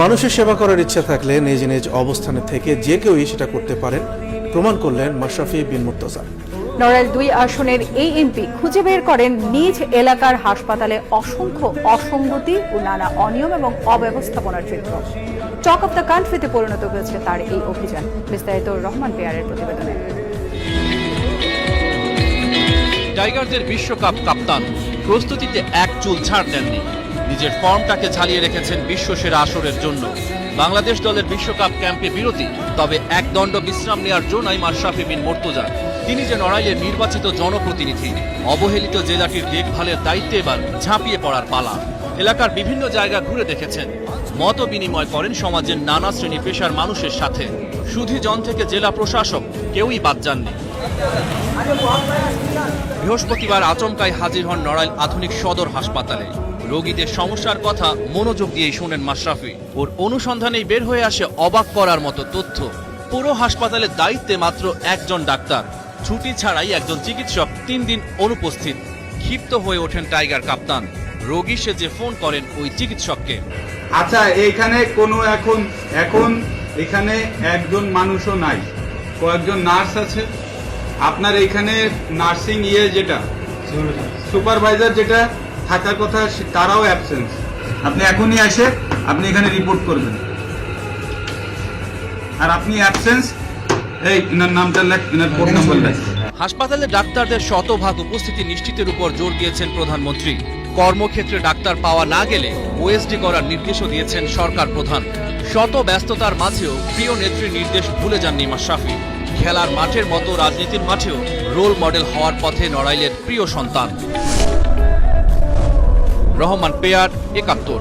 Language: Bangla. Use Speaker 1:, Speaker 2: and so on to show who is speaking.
Speaker 1: মানুষের সেবা করার ইচ্ছা থাকলে নিজ নিজ অবস্থানে থেকে যে কেউই সেটা করতে পারেন প্রমাণ করলেন মাশরাফি বিন মুর্তজা।
Speaker 2: নড়াইল দুই আসনের এই এমপি খুঁজে বের করেন নিজ এলাকার হাসপাতালে অসংখ্য অসঙ্গতি ও নানা অনিয়ম এবং অব্যবস্থাপনার চিত্র। টক অফ দ্য কান্ট্রিতে পরিণত হয়েছে তার এই অভিযান। বিস্তারিত রহমান পেয়ারের প্রতিবেদনে।
Speaker 3: টাইগারদের বিশ্বকাপ কাপ্তান। প্রস্তুতিতে এক চুল ছাড় দেননি। নিজের ফর্মটাকে ঝালিয়ে রেখেছেন বিশ্বসেরা আসরের জন্য। বাংলাদেশ দলের বিশ্বকাপ ক্যাম্পে বিরতি, তবে এক দণ্ড বিশ্রাম নেওয়ার জন্যই মাশরাফি বিন মর্তুজা। তিনি যে নড়াইলের নির্বাচিত জনপ্রতিনিধি, অবহেলিত জেলাটির দেখভালের দায়িত্বে এবার ঝাঁপিয়ে পড়ার পালা। এলাকার বিভিন্ন জায়গা ঘুরে দেখেছেন। মত বিনিময় করেন সমাজের নানা শ্রেণি পেশার মানুষের সাথে। সুধীজন থেকে জেলা প্রশাসক, কেউই বাদ যাননি। বৃহস্পতিবার আচমকায় হাজির হন নড়াইল আধুনিক সদর হাসপাতালে। রোগীদের সমস্যার কথা মনোযোগ দিয়েই শোনেন মাশরাফি। ওর অনুসন্ধানেই বের হয়ে আসে অবাক করার মতো তথ্য। পুরো হাসপাতালের দায়িত্বে মাত্র একজন ডাক্তার। ছুটি ছাড়াই একজন চিকিৎসক তিন দিন অনুপস্থিত। ক্ষিপ্ত হয়ে ওঠেন টাইগার কাপ্তান। রোগী সে যে ফোন করেন ওই চিকিৎসককে।
Speaker 4: আচ্ছা এখানে কোনো এখন এখন এখানে একজন মানুষও নাই। কয়েকজন নার্স আছে। আপনার এখানে নার্সিং ইয়ে যেটা? সুপারভাইজার যেটা? থাকার কথা তারাও অ্যাবসেন্স আপনি এখনই আসে আপনি এখানে রিপোর্ট করবেন। আর আপনি অ্যাবসেন্স এই ইনার নামটা লেখ ইনার ফোন নাম্বার লেখ।
Speaker 3: হাসপাতালে ডাক্তারদের শতভাগ উপস্থিতি নিশ্চিতের উপর জোর দিয়েছেন প্রধানমন্ত্রী। কর্মক্ষেত্রে ডাক্তার পাওয়া না গেলে ওএসডি করার নির্দেশও দিয়েছেন সরকার প্রধান। শত ব্যস্ততার মাঝেও প্রিয় নেত্রীর নির্দেশ ভুলে যাননি মাশরাফি খেলার মাঠের মতো রাজনীতির মাঠেও রোল মডেল হওয়ার পথে নড়াইলের প্রিয় সন্তান। রহমান পেয়ার একাত্তর।